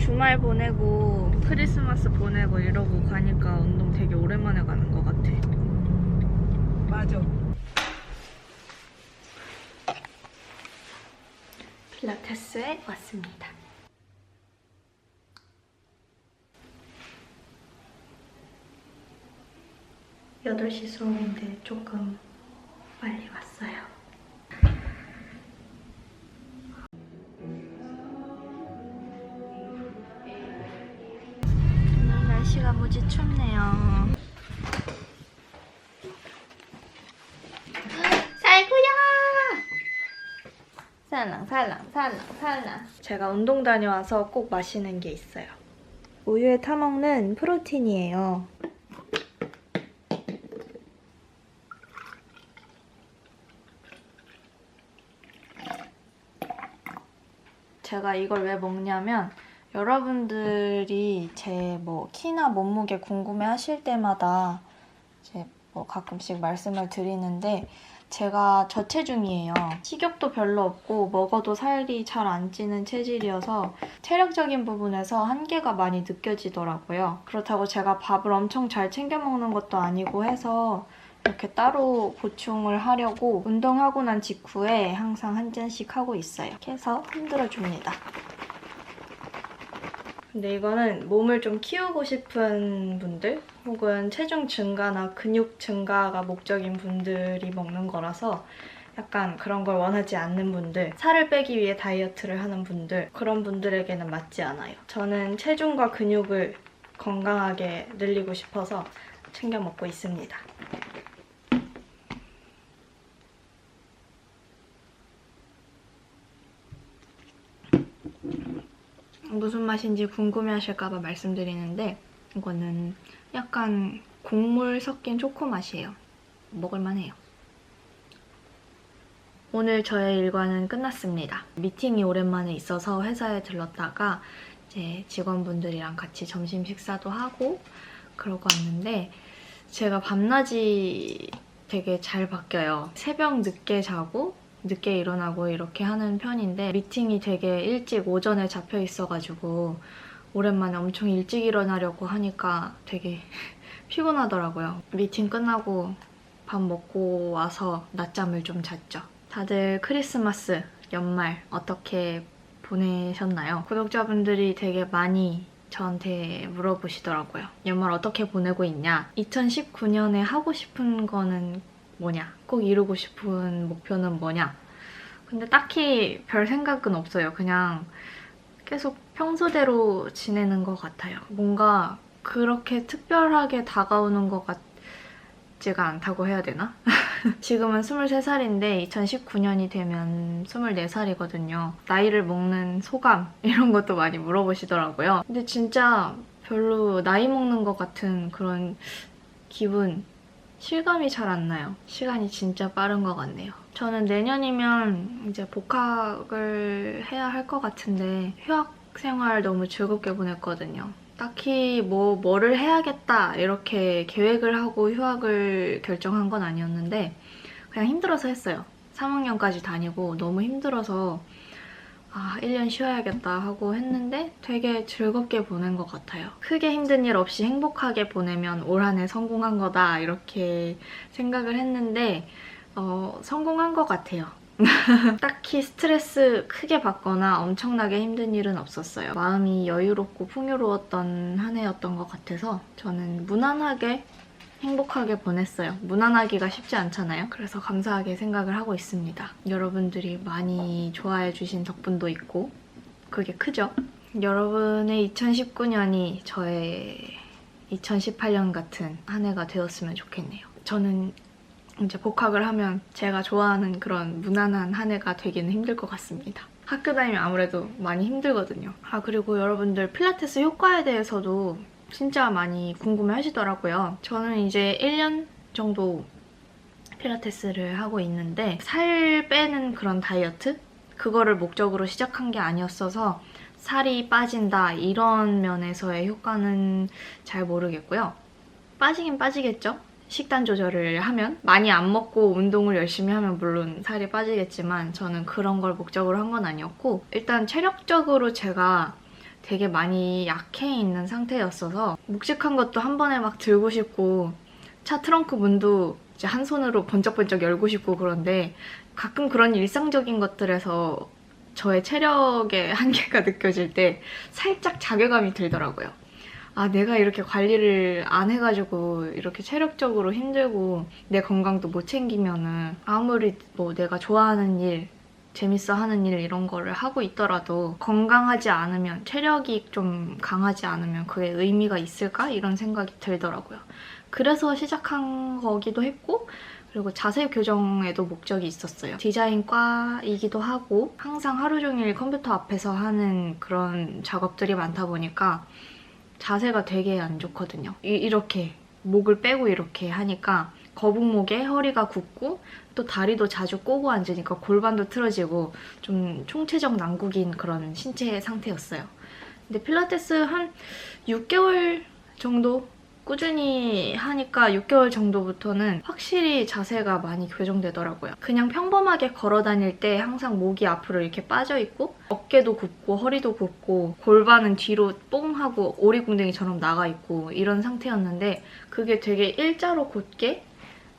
주말 보내고 크리스마스 보내고 이러고 가니까 운동 되게 오랜만에 가는 것 같아. 맞아. 필라테스에 왔습니다. 여덟 시 수업인데 조금 빨리 왔어요. 살랑 살랑 제가 운동 다녀와서 꼭 마시는 게 있어요. 우유에 타먹는 프로틴이에요. 제가 이걸 왜 먹냐면 여러분들이 제 뭐 키나 몸무게 궁금해 하실 때마다 이제 뭐 가끔씩 말씀을 드리는데 제가 저체중이에요. 식욕도 별로 없고 먹어도 살이 잘 안 찌는 체질이어서 체력적인 부분에서 한계가 많이 느껴지더라고요. 그렇다고 제가 밥을 엄청 잘 챙겨 먹는 것도 아니고 해서 이렇게 따로 보충을 하려고 운동하고 난 직후에 항상 한 잔씩 하고 있어요. 이렇게 해서 흔들어 줍니다. 근데 이거는 몸을 좀 키우고 싶은 분들 혹은 체중 증가나 근육 증가가 목적인 분들이 먹는 거라서 약간 그런 걸 원하지 않는 분들, 살을 빼기 위해 다이어트를 하는 분들, 그런 분들에게는 맞지 않아요. 저는 체중과 근육을 건강하게 늘리고 싶어서 챙겨 먹고 있습니다. 무슨 맛인지 궁금해 하실까봐 말씀드리는데 이거는 약간 곡물 섞인 초코 맛이에요. 먹을만 해요. 오늘 저의 일과는 끝났습니다. 미팅이 오랜만에 있어서 회사에 들렀다가 이제 직원분들이랑 같이 점심 식사도 하고 그러고 왔는데 제가 밤낮이 되게 잘 바뀌어요. 새벽 늦게 자고 늦게 일어나고 이렇게 하는 편인데 미팅이 되게 일찍 오전에 잡혀 있어가지고 오랜만에 엄청 일찍 일어나려고 하니까 되게 피곤하더라고요. 미팅 끝나고 밥 먹고 와서 낮잠을 좀 잤죠. 다들 크리스마스, 연말 어떻게 보내셨나요? 구독자분들이 되게 많이 저한테 물어보시더라고요. 연말 어떻게 보내고 있냐? 2019년에 하고 싶은 거는 뭐냐? 꼭 이루고 싶은 목표는 뭐냐? 근데 딱히 별 생각은 없어요. 그냥 계속 평소대로 지내는 것 같아요. 뭔가 그렇게 특별하게 다가오는 것 같지가 않다고 해야 되나? 지금은 23살인데 2019년이 되면 24살이거든요. 나이를 먹는 소감 이런 것도 많이 물어보시더라고요. 근데 진짜 별로 나이 먹는 것 같은 그런 기분 실감이 잘 안 나요. 시간이 진짜 빠른 것 같네요. 저는 내년이면 이제 복학을 해야 할 것 같은데 휴학 생활 너무 즐겁게 보냈거든요. 딱히 뭐 뭐를 해야겠다 이렇게 계획을 하고 휴학을 결정한 건 아니었는데 그냥 힘들어서 했어요. 3학년까지 다니고 너무 힘들어서 아, 1년 쉬어야겠다 하고 했는데 되게 즐겁게 보낸 것 같아요. 크게 힘든 일 없이 행복하게 보내면 올 한 해 성공한 거다 이렇게 생각을 했는데 어, 성공한 것 같아요. 딱히 스트레스 크게 받거나 엄청나게 힘든 일은 없었어요. 마음이 여유롭고 풍요로웠던 한 해였던 것 같아서 저는 무난하게 행복하게 보냈어요. 무난하기가 쉽지 않잖아요. 그래서 감사하게 생각을 하고 있습니다. 여러분들이 많이 좋아해 주신 덕분도 있고 그게 크죠? 여러분의 2019년이 저의 2018년 같은 한 해가 되었으면 좋겠네요. 저는 이제 복학을 하면 제가 좋아하는 그런 무난한 한 해가 되기는 힘들 것 같습니다. 학교 다니면 아무래도 많이 힘들거든요. 아, 그리고 여러분들 필라테스 효과에 대해서도 진짜 많이 궁금해 하시더라고요. 저는 이제 1년 정도 필라테스를 하고 있는데 살 빼는 그런 다이어트? 그거를 목적으로 시작한 게 아니었어서 살이 빠진다 이런 면에서의 효과는 잘 모르겠고요. 빠지긴 빠지겠죠? 식단 조절을 하면 많이 안 먹고 운동을 열심히 하면 물론 살이 빠지겠지만 저는 그런 걸 목적으로 한 건 아니었고 일단 체력적으로 제가 되게 많이 약해 있는 상태였어서 묵직한 것도 한 번에 막 들고 싶고 차 트렁크 문도 이제 한 손으로 번쩍번쩍 열고 싶고 그런데 가끔 그런 일상적인 것들에서 저의 체력의 한계가 느껴질 때 살짝 자괴감이 들더라고요. 아, 내가 이렇게 관리를 안 해가지고 이렇게 체력적으로 힘들고 내 건강도 못 챙기면은 아무리 뭐 내가 좋아하는 일, 재밌어 하는 일 이런 거를 하고 있더라도 건강하지 않으면 체력이 좀 강하지 않으면 그게 의미가 있을까? 이런 생각이 들더라고요. 그래서 시작한 거기도 했고 그리고 자세 교정에도 목적이 있었어요. 디자인과이기도 하고 항상 하루 종일 컴퓨터 앞에서 하는 그런 작업들이 많다 보니까 자세가 되게 안 좋거든요. 이, 이렇게 목을 빼고 이렇게 하니까 거북목에 허리가 굽고 또 다리도 자주 꼬고 앉으니까 골반도 틀어지고 좀 총체적 난국인 그런 신체 상태였어요. 근데 필라테스 한 6개월 정도 꾸준히 하니까 6개월 정도부터는 확실히 자세가 많이 교정되더라고요. 그냥 평범하게 걸어 다닐 때 항상 목이 앞으로 이렇게 빠져 있고 어깨도 굽고 허리도 굽고 골반은 뒤로 뽕 하고 오리궁뎅이처럼 나가 있고 이런 상태였는데 그게 되게 일자로 곧게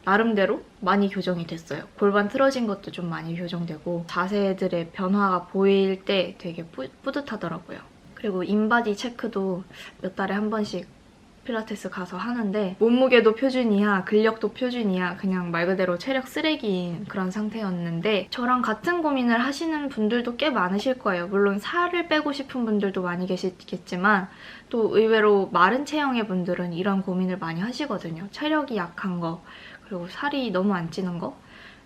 나름대로 많이 교정이 됐어요. 골반 틀어진 것도 좀 많이 교정되고 자세들의 변화가 보일 때 되게 뿌, 뿌듯하더라고요. 그리고 인바디 체크도 몇 달에 한 번씩 필라테스 가서 하는데 몸무게도 표준이야, 근력도 표준이야, 그냥 말 그대로 체력 쓰레기인 그런 상태였는데 저랑 같은 고민을 하시는 분들도 꽤 많으실 거예요. 물론 살을 빼고 싶은 분들도 많이 계시겠지만 또 의외로 마른 체형의 분들은 이런 고민을 많이 하시거든요. 체력이 약한 거, 그리고 살이 너무 안 찌는 거.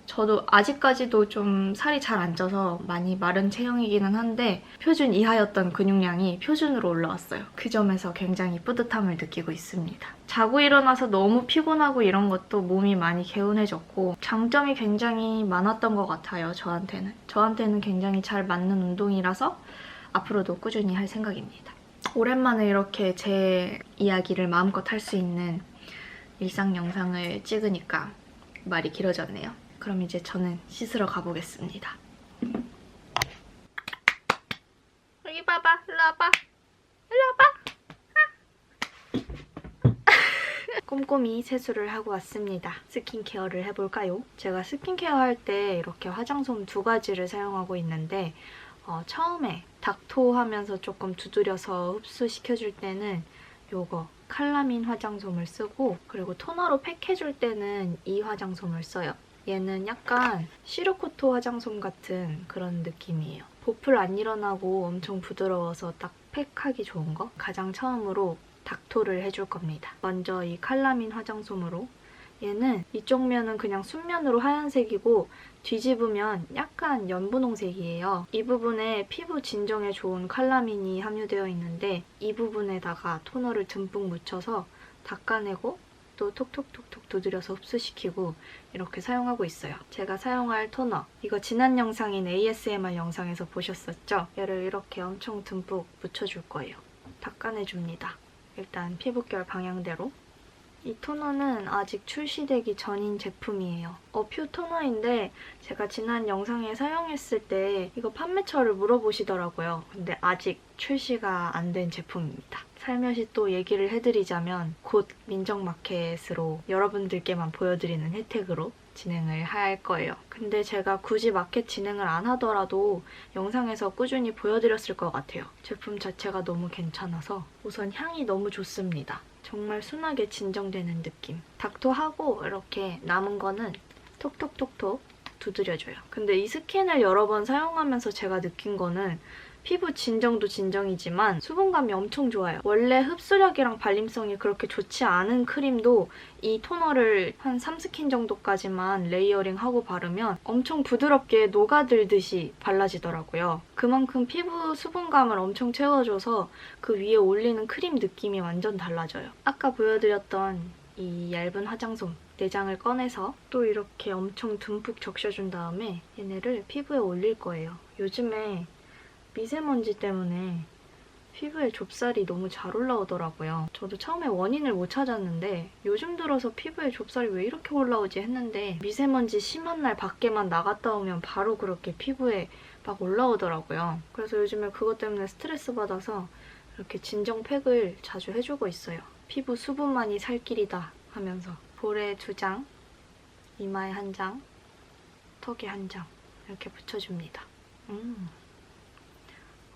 저도 아직까지도 좀 살이 잘 안 쪄서 많이 마른 체형이기는 한데 표준 이하였던 근육량이 표준으로 올라왔어요. 그 점에서 굉장히 뿌듯함을 느끼고 있습니다. 자고 일어나서 너무 피곤하고 이런 것도 몸이 많이 개운해졌고 장점이 굉장히 많았던 것 같아요. 저한테는. 저한테는 굉장히 잘 맞는 운동이라서 앞으로도 꾸준히 할 생각입니다. 오랜만에 이렇게 제 이야기를 마음껏 할 수 있는 일상 영상을 찍으니까 말이 길어졌네요. 그럼 이제 저는 씻으러 가보겠습니다. 여기 봐봐, 일로 와봐, 일로 와봐. 꼼꼼히 세수를 하고 왔습니다. 스킨케어를 해볼까요? 제가 스킨케어 할 때 이렇게 화장솜 두 가지를 사용하고 있는데 어, 처음에 닥토 하면서 조금 두드려서 흡수시켜줄 때는 요거 칼라민 화장솜을 쓰고 그리고 토너로 팩해줄 때는 이 화장솜을 써요. 얘는 약간 시르코토 화장솜 같은 그런 느낌이에요. 보풀 안 일어나고 엄청 부드러워서 딱 팩하기 좋은 거 가장 처음으로 닥토를 해줄 겁니다. 먼저 이 칼라민 화장솜으로 얘는 이쪽 면은 그냥 순면으로 하얀색이고 뒤집으면 약간 연분홍색이에요. 이 부분에 피부 진정에 좋은 칼라민이 함유되어 있는데 이 부분에다가 토너를 듬뿍 묻혀서 닦아내고 또 톡톡톡톡 두드려서 흡수시키고 이렇게 사용하고 있어요. 제가 사용할 토너 이거 지난 영상인 ASMR 영상에서 보셨었죠? 얘를 이렇게 엄청 듬뿍 묻혀줄 거예요. 닦아내줍니다. 일단 피부결 방향대로 이 토너는 아직 출시되기 전인 제품이에요. 어퓨 토너인데 제가 지난 영상에 사용했을 때 이거 판매처를 물어보시더라고요. 근데 아직 출시가 안 된 제품입니다. 살며시 또 얘기를 해드리자면 곧 민정마켓으로 여러분들께만 보여드리는 혜택으로 진행을 할 거예요. 근데 제가 굳이 마켓 진행을 안 하더라도 영상에서 꾸준히 보여드렸을 것 같아요. 제품 자체가 너무 괜찮아서 우선 향이 너무 좋습니다. 정말 순하게 진정되는 느낌. 닥토하고 이렇게 남은 거는 톡톡톡톡 두드려줘요. 근데 이 스킨을 여러 번 사용하면서 제가 느낀 거는 피부 진정도 진정이지만 수분감이 엄청 좋아요. 원래 흡수력이랑 발림성이 그렇게 좋지 않은 크림도 이 토너를 한 3스킨 정도까지만 레이어링하고 바르면 엄청 부드럽게 녹아들듯이 발라지더라고요. 그만큼 피부 수분감을 엄청 채워줘서 그 위에 올리는 크림 느낌이 완전 달라져요. 아까 보여드렸던 이 얇은 화장솜 내장을 꺼내서 또 이렇게 엄청 듬뿍 적셔준 다음에 얘네를 피부에 올릴 거예요. 요즘에 미세먼지 때문에 피부에 좁쌀이 너무 잘 올라오더라고요. 저도 처음에 원인을 못 찾았는데 요즘 들어서 피부에 좁쌀이 왜 이렇게 올라오지 했는데 미세먼지 심한 날 밖에만 나갔다 오면 바로 그렇게 피부에 막 올라오더라고요. 그래서 요즘에 그것 때문에 스트레스 받아서 이렇게 진정 팩을 자주 해주고 있어요. 피부 수분만이 살 길이다 하면서 볼에 두 장, 이마에 한 장, 턱에 한 장 이렇게 붙여줍니다. 음,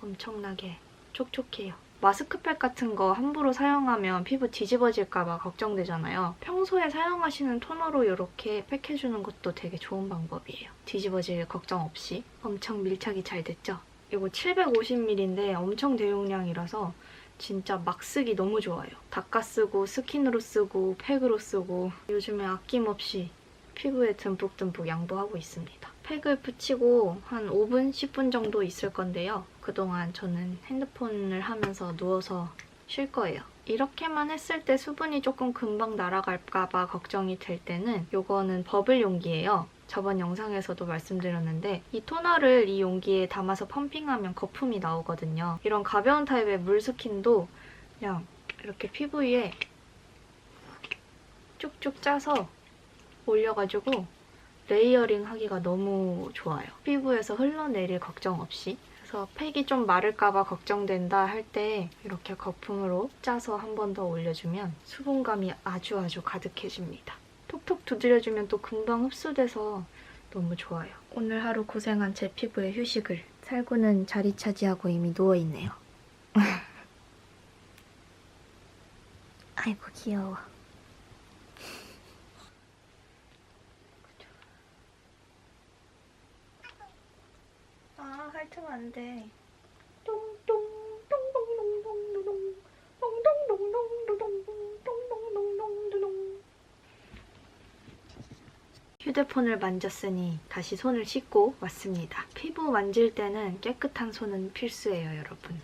엄청나게 촉촉해요. 마스크팩 같은 거 함부로 사용하면 피부 뒤집어질까봐 걱정되잖아요. 평소에 사용하시는 토너로 이렇게 팩해주는 것도 되게 좋은 방법이에요. 뒤집어질 걱정 없이 엄청 밀착이 잘 됐죠? 이거 750ml인데 엄청 대용량이라서 진짜 막 쓰기 너무 좋아요. 닦아 쓰고 스킨으로 쓰고 팩으로 쓰고 요즘에 아낌없이 피부에 듬뿍듬뿍 양보하고 있습니다. 팩을 붙이고 한 5분, 10분 정도 있을 건데요. 그동안 저는 핸드폰을 하면서 누워서 쉴 거예요. 이렇게만 했을 때 수분이 조금 금방 날아갈까 봐 걱정이 될 때는 이거는 버블 용기예요. 저번 영상에서도 말씀드렸는데 이 토너를 이 용기에 담아서 펌핑하면 거품이 나오거든요. 이런 가벼운 타입의 물 스킨도 그냥 이렇게 피부 위에 쭉쭉 짜서 올려가지고 레이어링 하기가 너무 좋아요. 피부에서 흘러내릴 걱정 없이. 그래서 팩이 좀 마를까봐 걱정된다 할 때 이렇게 거품으로 짜서 한 번 더 올려주면 수분감이 아주 아주 가득해집니다. 톡톡 두드려주면 또 금방 흡수돼서 너무 좋아요. 오늘 하루 고생한 제 피부의 휴식을 살구는 자리 차지하고 이미 누워있네요. 아이고 귀여워. 아, 핥으면 안 돼. 휴대폰을 만졌으니 다시 손을 씻고 왔습니다. 피부 만질 때는 깨끗한 손은 필수예요, 여러분.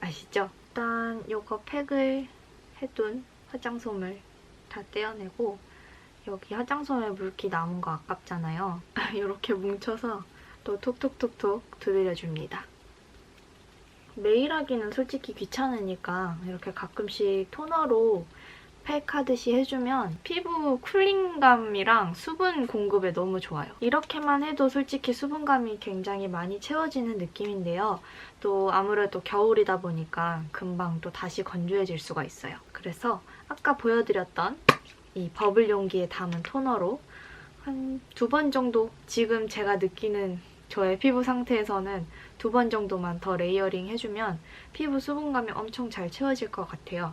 아시죠? 일단 요거 팩을 해둔 화장솜을 다 떼어내고 여기 화장솜에 물기 남은 거 아깝잖아요. 이렇게 뭉쳐서 또 톡톡톡톡 두드려줍니다. 매일 하기는 솔직히 귀찮으니까 이렇게 가끔씩 토너로 팩 하듯이 해주면 피부 쿨링감이랑 수분 공급에 너무 좋아요. 이렇게만 해도 솔직히 수분감이 굉장히 많이 채워지는 느낌인데요. 또 아무래도 겨울이다 보니까 금방 또 다시 건조해질 수가 있어요. 그래서 아까 보여드렸던 이 버블 용기에 담은 토너로 한 두 번 정도 지금 제가 느끼는 저의 피부 상태에서는 두 번 정도만 더 레이어링 해주면 피부 수분감이 엄청 잘 채워질 것 같아요.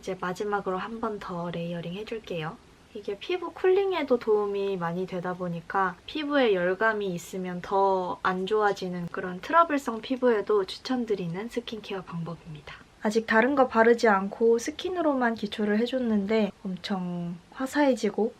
이제 마지막으로 한 번 더 레이어링 해줄게요. 이게 피부 쿨링에도 도움이 많이 되다 보니까 피부에 열감이 있으면 더 안 좋아지는 그런 트러블성 피부에도 추천드리는 스킨케어 방법입니다. 아직 다른 거 바르지 않고 스킨으로만 기초를 해줬는데 엄청 화사해지고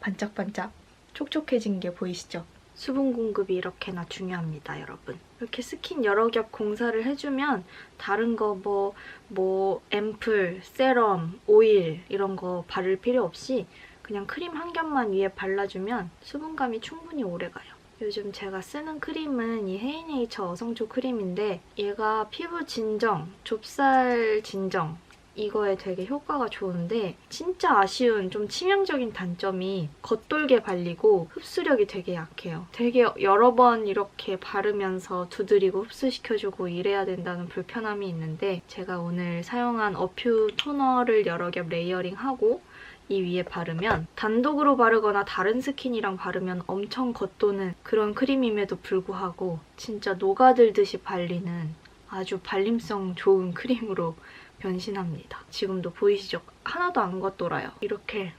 반짝반짝 촉촉해진 게 보이시죠? 수분 공급이 이렇게나 중요합니다, 여러분. 이렇게 스킨 여러 겹 공사를 해주면 다른 거 뭐, 뭐, 앰플, 세럼, 오일 이런 거 바를 필요 없이 그냥 크림 한 겹만 위에 발라주면 수분감이 충분히 오래가요. 요즘 제가 쓰는 크림은 이 헤이네이처 어성초 크림인데 얘가 피부 진정, 좁쌀 진정 이거에 되게 효과가 좋은데 진짜 아쉬운 좀 치명적인 단점이 겉돌게 발리고 흡수력이 되게 약해요. 되게 여러 번 이렇게 바르면서 두드리고 흡수시켜주고 이래야 된다는 불편함이 있는데 제가 오늘 사용한 어퓨 토너를 여러 겹 레이어링하고 이 위에 바르면 단독으로 바르거나 다른 스킨이랑 바르면 엄청 겉도는 그런 크림임에도 불구하고 진짜 녹아들듯이 발리는 아주 발림성 좋은 크림으로 변신합니다. 지금도 보이시죠? 하나도 안 겉돌아요. 이렇게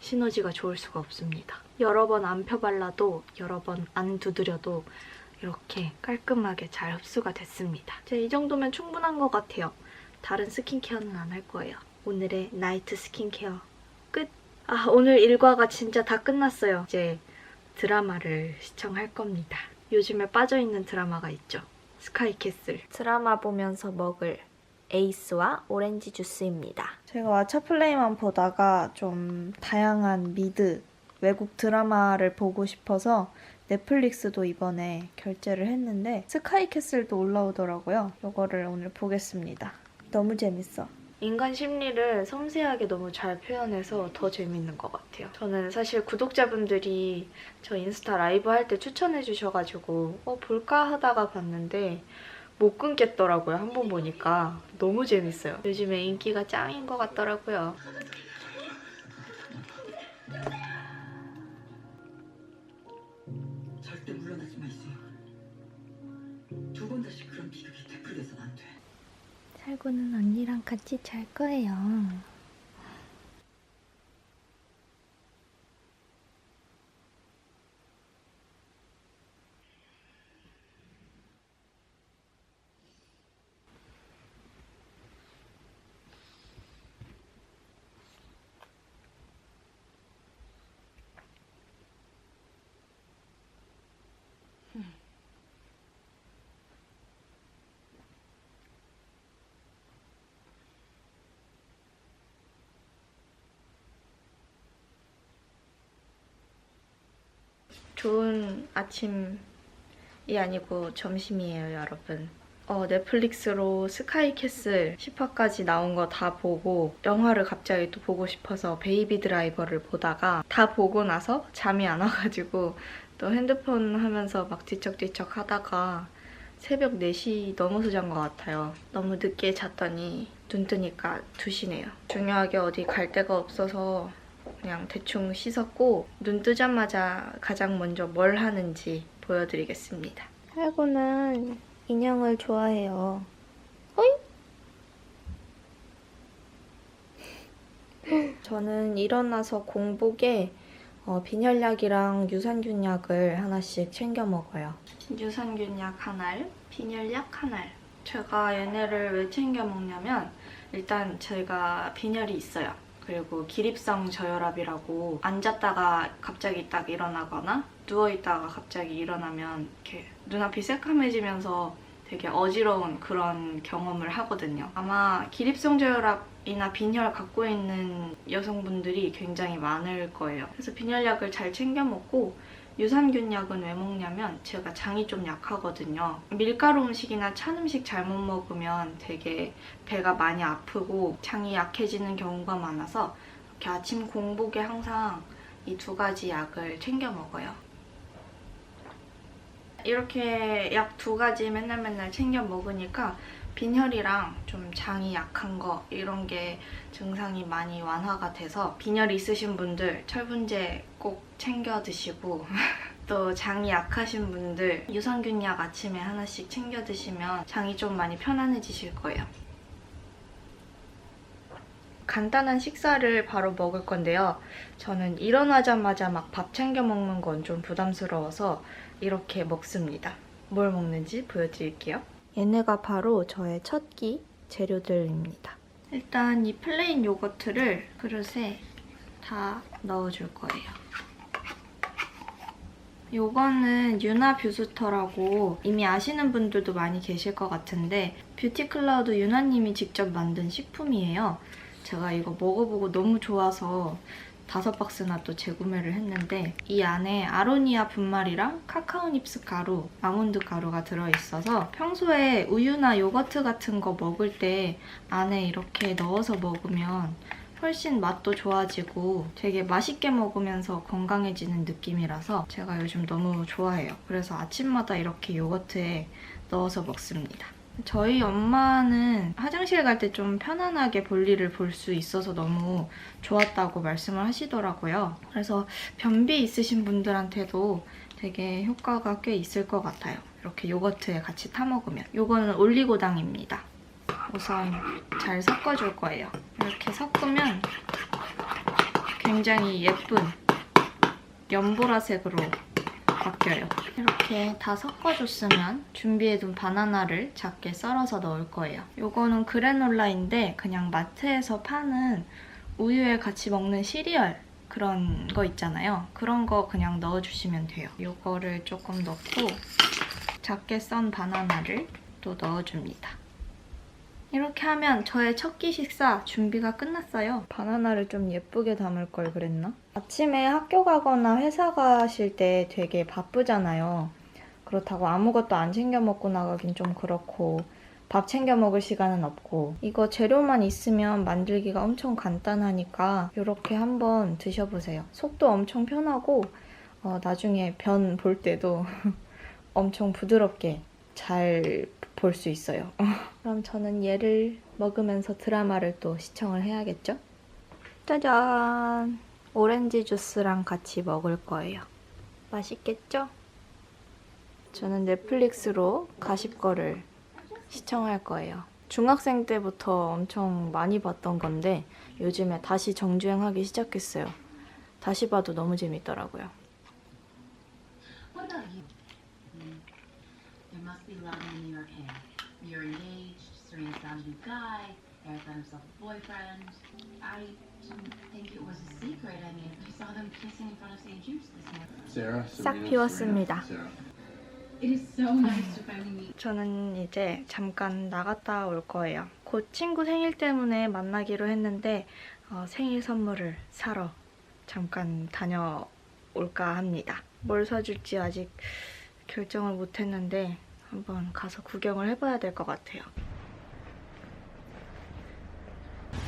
시너지가 좋을 수가 없습니다. 여러 번 안 펴발라도 여러 번 안 두드려도 이렇게 깔끔하게 잘 흡수가 됐습니다. 이제 이 정도면 충분한 것 같아요. 다른 스킨케어는 안 할 거예요. 오늘의 나이트 스킨케어 끝! 아 오늘 일과가 진짜 다 끝났어요. 이제 드라마를 시청할 겁니다. 요즘에 빠져있는 드라마가 있죠. 스카이캐슬. 드라마 보면서 먹을 에이스와 오렌지 주스입니다. 제가 왓챠플레이만 보다가 좀 다양한 미드 외국 드라마를 보고 싶어서 넷플릭스도 이번에 결제를 했는데 스카이캐슬도 올라오더라고요. 이거를 오늘 보겠습니다. 너무 재밌어. 인간 심리를 섬세하게 너무 잘 표현해서 더 재밌는 것 같아요. 저는 사실 구독자분들이 저 인스타 라이브 할 때 추천해 주셔가지고 어 볼까 하다가 봤는데 못 끊겠더라고요. 한 번 보니까 너무 재밌어요. 요즘에 인기가 짱인 것 같더라고요. 절대 물러나지 마세요. 두 번 다시 그런 비극이 되풀이돼선 안 돼. 살구는 언니랑 같이 잘 거예요. 좋은 아침이 아니고 점심이에요, 여러분. 어, 넷플릭스로 스카이캐슬 10화까지 나온 거 다 보고 영화를 갑자기 또 보고 싶어서 베이비 드라이버를 보다가 다 보고 나서 잠이 안 와가지고 또 핸드폰 하면서 막 뒤척뒤척 하다가 새벽 4시 넘어서 잔 것 같아요. 너무 늦게 잤더니 눈 뜨니까 2시네요. 중요하게 어디 갈 데가 없어서 그냥 대충 씻었고 눈 뜨자마자 가장 먼저 뭘 하는지 보여드리겠습니다. 살구는 인형을 좋아해요. 어이? 저는 일어나서 공복에 어, 빈혈약이랑 유산균약을 하나씩 챙겨 먹어요. 유산균약 한 알, 빈혈약 한 알. 제가 얘네를 왜 챙겨 먹냐면 일단 제가 빈혈이 있어요. 그리고 기립성 저혈압이라고 앉았다가 갑자기 딱 일어나거나 누워있다가 갑자기 일어나면 이렇게 눈앞이 새카매지면서 되게 어지러운 그런 경험을 하거든요. 아마 기립성 저혈압이나 빈혈 갖고 있는 여성분들이 굉장히 많을 거예요. 그래서 빈혈약을 잘 챙겨 먹고 유산균약은 왜 먹냐면 제가 장이 좀 약하거든요. 밀가루 음식이나 찬 음식 잘못 먹으면 되게 배가 많이 아프고 장이 약해지는 경우가 많아서 이렇게 아침 공복에 항상 이 두 가지 약을 챙겨 먹어요. 이렇게 약 두 가지 맨날 맨날 챙겨 먹으니까 빈혈이랑 좀 장이 약한 거 이런 게 증상이 많이 완화가 돼서 빈혈 있으신 분들 철분제 꼭 챙겨 드시고 또 장이 약하신 분들 유산균 약 아침에 하나씩 챙겨 드시면 장이 좀 많이 편안해지실 거예요. 간단한 식사를 바로 먹을 건데요. 저는 일어나자마자 막 밥 챙겨 먹는 건 좀 부담스러워서 이렇게 먹습니다. 뭘 먹는지 보여드릴게요. 얘네가 바로 저의 첫 끼 재료들입니다. 일단 이 플레인 요거트를 그릇에 다 넣어줄 거예요. 요거는 유나 뷰스터라고 이미 아시는 분들도 많이 계실 것 같은데 뷰티 클라우드 유나님이 직접 만든 식품이에요. 제가 이거 먹어보고 너무 좋아서 다섯 박스나 또 재구매를 했는데 이 안에 아로니아 분말이랑 카카오 닙스 가루, 아몬드 가루가 들어있어서 평소에 우유나 요거트 같은 거 먹을 때 안에 이렇게 넣어서 먹으면 훨씬 맛도 좋아지고 되게 맛있게 먹으면서 건강해지는 느낌이라서 제가 요즘 너무 좋아해요. 그래서 아침마다 이렇게 요거트에 넣어서 먹습니다. 저희 엄마는 화장실 갈 때 좀 편안하게 볼일을 볼 수 있어서 너무 좋았다고 말씀을 하시더라고요. 그래서 변비 있으신 분들한테도 되게 효과가 꽤 있을 것 같아요. 이렇게 요거트에 같이 타 먹으면. 요거는 올리고당입니다. 우선 잘 섞어줄 거예요. 이렇게 섞으면 굉장히 예쁜 연보라색으로 바뀌어요. 이렇게 다 섞어줬으면 준비해둔 바나나를 작게 썰어서 넣을 거예요. 요거는 그래놀라인데 그냥 마트에서 파는 우유에 같이 먹는 시리얼 그런 거 있잖아요. 그런 거 그냥 넣어주시면 돼요. 요거를 조금 넣고 작게 썬 바나나를 또 넣어줍니다. 이렇게 하면 저의 첫 끼 식사 준비가 끝났어요. 바나나를 좀 예쁘게 담을 걸 그랬나? 아침에 학교 가거나 회사 가실 때 되게 바쁘잖아요. 그렇다고 아무것도 안 챙겨 먹고 나가긴 좀 그렇고 밥 챙겨 먹을 시간은 없고 이거 재료만 있으면 만들기가 엄청 간단하니까 이렇게 한번 드셔보세요. 속도 엄청 편하고 어, 나중에 변 볼 때도 엄청 부드럽게 잘 볼 수 있어요. 그럼 저는 얘를 먹으면서 드라마를 또 시청을 해야겠죠? 짜잔! 오렌지 주스랑 같이 먹을 거예요. 맛있겠죠? 저는 넷플릭스로 가십거를 시청할 거예요. 중학생 때부터 엄청 많이 봤던 건데 요즘에 다시 정주행하기 시작했어요. 다시 봐도 너무 재밌더라고요. In the engaged, Serena's found a new guy, Eric got himself a boyfriend. I didn't think it was a secret. I mean, I saw them kissing in front of St. Jude's this morning. Sarah, 싹 비웠습니다. Sarah. It is so nice to finally meet. 저는 이제 잠깐 나갔다 올 거예요. 곧 친구 생일 때문에 만나기로 했는데 어, 생일 선물을 사러 잠깐 다녀올까 합니다. 뭘 사줄지 아직 결정을 못 했는데 한번 가서 구경을 해봐야 될 것 같아요. 감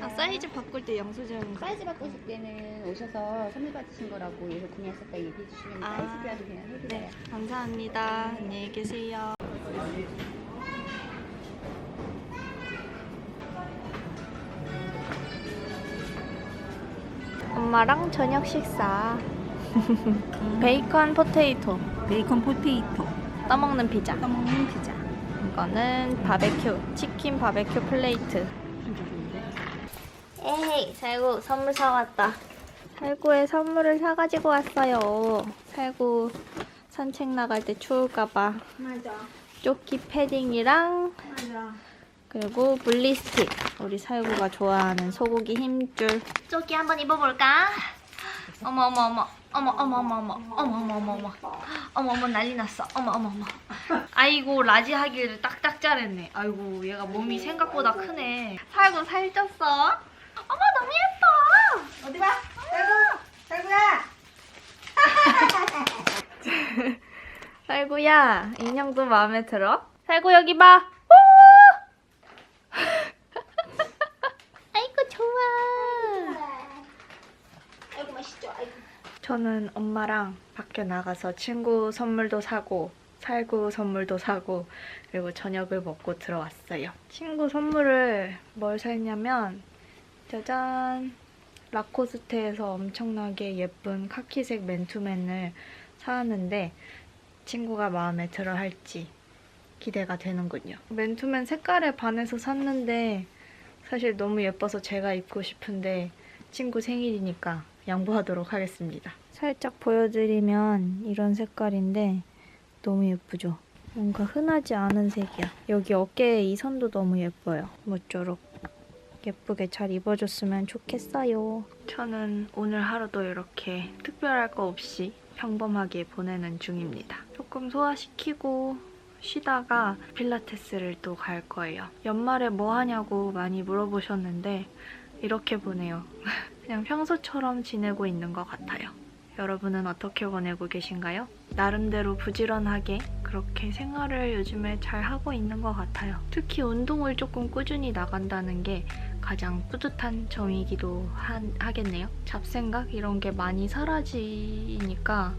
아, 사이즈 바꿀 때 영수증 사이즈 바꾸실 때는 오셔서 선물 받으신 거라고 여기서 구매하셨다 얘기해 주시면 아. 아이스크라도 그냥 해드려요. 네, 감사합니다. 안녕히 계세요. 엄마랑 저녁 식사. 베이컨 포테이토 베이컨 포테이토 떠먹는 피자. 떠먹는 피자. 이거는 바베큐 치킨 바베큐 플레이트. 에이, 살구 선물 사왔다. 살구의 선물을 사가지고 왔어요. 살구 산책 나갈 때 추울까봐. 맞아. 조끼 패딩이랑 맞아. 그리고 물리스틱. 우리 살구가 좋아하는 소고기 힘줄. 조끼 한번 입어볼까? 어머 어머 어머 어머 어머 어머 어머 어머 어머 어머 어머 어머 어머 난리 났어. 어머 어머 어머. 아이고 라지 하기를 딱딱 잘했네. 아이고 얘가 몸이 생각보다 크네. 살구 살쪘어. 어머 너무 예뻐. 어디 봐. 살구. 살구야. 살구야 인형도 마음에 들어? 살구 여기 봐. 오! 아이고 좋아. 아이고 맛있죠. 아이고. 저는 엄마랑 밖에 나가서 친구 선물도 사고 살구 선물도 사고 그리고 저녁을 먹고 들어왔어요. 친구 선물을 뭘 샀냐면 짜잔 라코스테에서 엄청나게 예쁜 카키색 맨투맨을 사왔는데 친구가 마음에 들어 할지 기대가 되는군요. 맨투맨 색깔에 반해서 샀는데 사실 너무 예뻐서 제가 입고 싶은데 친구 생일이니까 양보하도록 하겠습니다. 살짝 보여드리면 이런 색깔인데 너무 예쁘죠? 뭔가 흔하지 않은 색이야. 여기 어깨에 이 선도 너무 예뻐요. 모쪼록 예쁘게 잘 입어줬으면 좋겠어요. 저는 오늘 하루도 이렇게 특별할 거 없이 평범하게 보내는 중입니다. 조금 소화시키고 쉬다가 필라테스를 또 갈 거예요. 연말에 뭐 하냐고 많이 물어보셨는데 이렇게 보내요. 그냥 평소처럼 지내고 있는 것 같아요. 여러분은 어떻게 보내고 계신가요? 나름대로 부지런하게 그렇게 생활을 요즘에 잘 하고 있는 것 같아요. 특히 운동을 조금 꾸준히 나간다는 게 가장 뿌듯한 점이기도 한- 하겠네요. 잡생각 이런 게 많이 사라지니까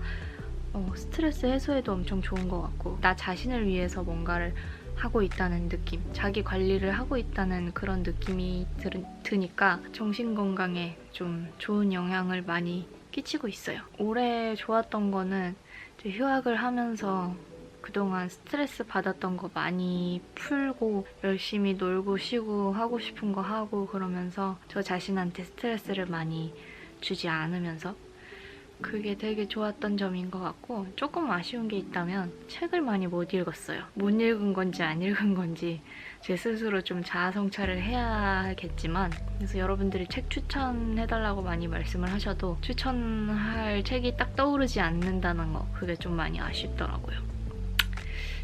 어, 스트레스 해소에도 엄청 좋은 것 같고 나 자신을 위해서 뭔가를 하고 있다는 느낌, 자기 관리를 하고 있다는 그런 느낌이 들, 드니까 정신 건강에 좀 좋은 영향을 많이 끼치고 있어요. 올해 좋았던 거는 휴학을 하면서 그동안 스트레스 받았던 거 많이 풀고 열심히 놀고 쉬고 하고 싶은 거 하고 그러면서 저 자신한테 스트레스를 많이 주지 않으면서 그게 되게 좋았던 점인 것 같고 조금 아쉬운 게 있다면 책을 많이 못 읽었어요. 못 읽은 건지 안 읽은 건지 제 스스로 좀 자아성찰을 해야겠지만 그래서 여러분들이 책 추천해달라고 많이 말씀을 하셔도 추천할 책이 딱 떠오르지 않는다는 거 그게 좀 많이 아쉽더라고요.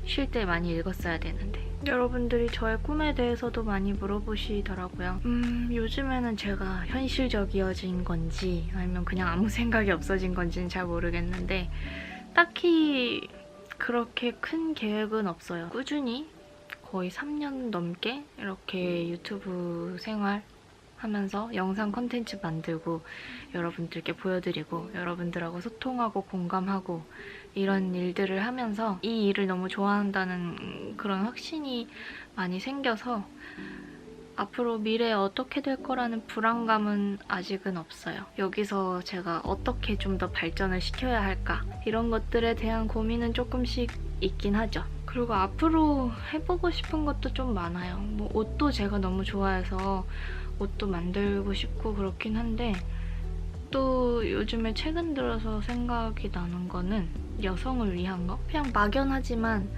쉴 때 많이 읽었어야 되는데 여러분들이 저의 꿈에 대해서도 많이 물어보시더라고요. 음, 요즘에는 제가 현실적이어진 건지 아니면 그냥 아무 생각이 없어진 건지는 잘 모르겠는데 딱히 그렇게 큰 계획은 없어요. 꾸준히 거의 3년 넘게 이렇게 유튜브 생활 하면서 영상 컨텐츠 만들고 여러분들께 보여드리고 여러분들하고 소통하고 공감하고 이런 일들을 하면서 이 일을 너무 좋아한다는 그런 확신이 많이 생겨서 앞으로 미래에 어떻게 될 거라는 불안감은 아직은 없어요. 여기서 제가 어떻게 좀 더 발전을 시켜야 할까 이런 것들에 대한 고민은 조금씩 있긴 하죠. 그리고 앞으로 해보고 싶은 것도 좀 많아요. 뭐 옷도 제가 너무 좋아해서 옷도 만들고 싶고 그렇긴 한데 또 요즘에 최근 들어서 생각이 나는 거는 여성을 위한 거? 그냥 막연하지만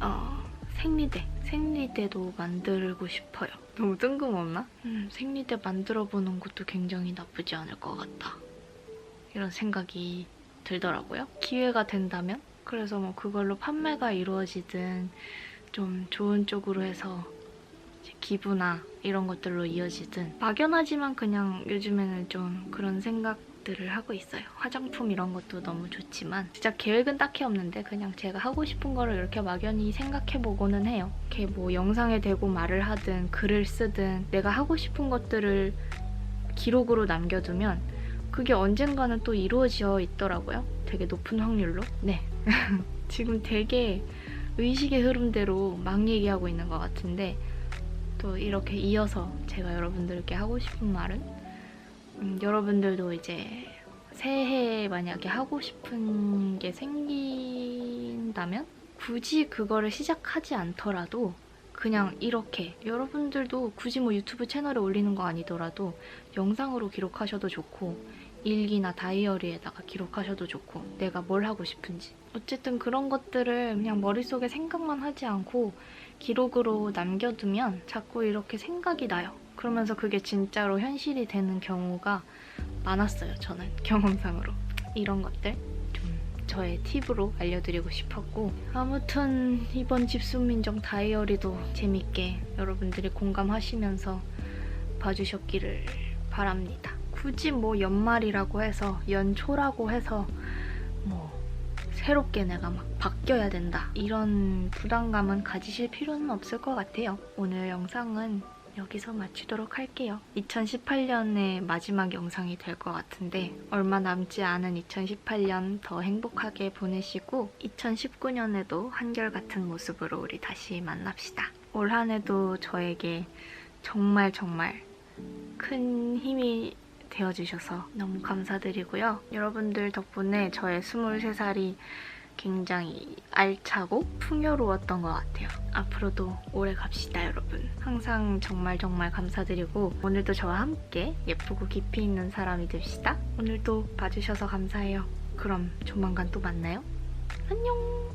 어, 생리대. 생리대도 만들고 싶어요. 너무 뜬금없나? 음, 생리대 만들어 보는 것도 굉장히 나쁘지 않을 것 같다. 이런 생각이 들더라고요. 기회가 된다면? 그래서 뭐 그걸로 판매가 이루어지든 좀 좋은 쪽으로 해서 기부나 이런 것들로 이어지든 막연하지만 그냥 요즘에는 좀 그런 생각 들을 하고 있어요. 화장품 이런 것도 너무 좋지만 진짜 계획은 딱히 없는데 그냥 제가 하고 싶은 거를 이렇게 막연히 생각해 보고는 해요. 이렇게 뭐 영상에 대고 말을 하든 글을 쓰든 내가 하고 싶은 것들을 기록으로 남겨두면 그게 언젠가는 또 이루어져 있더라고요. 되게 높은 확률로. 네. 지금 되게 의식의 흐름대로 막 얘기하고 있는 것 같은데 또 이렇게 이어서 제가 여러분들께 하고 싶은 말은? 음, 여러분들도 이제 새해에 만약에 하고 싶은 게 생긴다면 굳이 그거를 시작하지 않더라도 그냥 이렇게 여러분들도 굳이 뭐 유튜브 채널에 올리는 거 아니더라도 영상으로 기록하셔도 좋고 일기나 다이어리에다가 기록하셔도 좋고 내가 뭘 하고 싶은지. 어쨌든 그런 것들을 그냥 머릿속에 생각만 하지 않고 기록으로 남겨두면 자꾸 이렇게 생각이 나요. 그러면서 그게 진짜로 현실이 되는 경우가 많았어요. 저는 경험상으로 이런 것들 좀 저의 팁으로 알려드리고 싶었고 아무튼 이번 집순민정 다이어리도 재밌게 여러분들이 공감하시면서 봐주셨기를 바랍니다. 굳이 뭐 연말이라고 해서 연초라고 해서 뭐 새롭게 내가 막 바뀌어야 된다 이런 부담감은 가지실 필요는 없을 것 같아요. 오늘 영상은 여기서 마치도록 할게요. 2018년의 마지막 영상이 될 것 같은데 얼마 남지 않은 2018년 더 행복하게 보내시고 2019년에도 한결같은 모습으로 우리 다시 만납시다. 올 한 해도 저에게 정말 정말 큰 힘이 되어주셔서 너무 감사드리고요. 여러분들 덕분에 저의 23살이 굉장히 알차고 풍요로웠던 것 같아요. 앞으로도 오래 갑시다, 여러분. 항상 정말 정말 감사드리고 오늘도 저와 함께 예쁘고 깊이 있는 사람이 됩시다. 오늘도 봐주셔서 감사해요. 그럼 조만간 또 만나요. 안녕!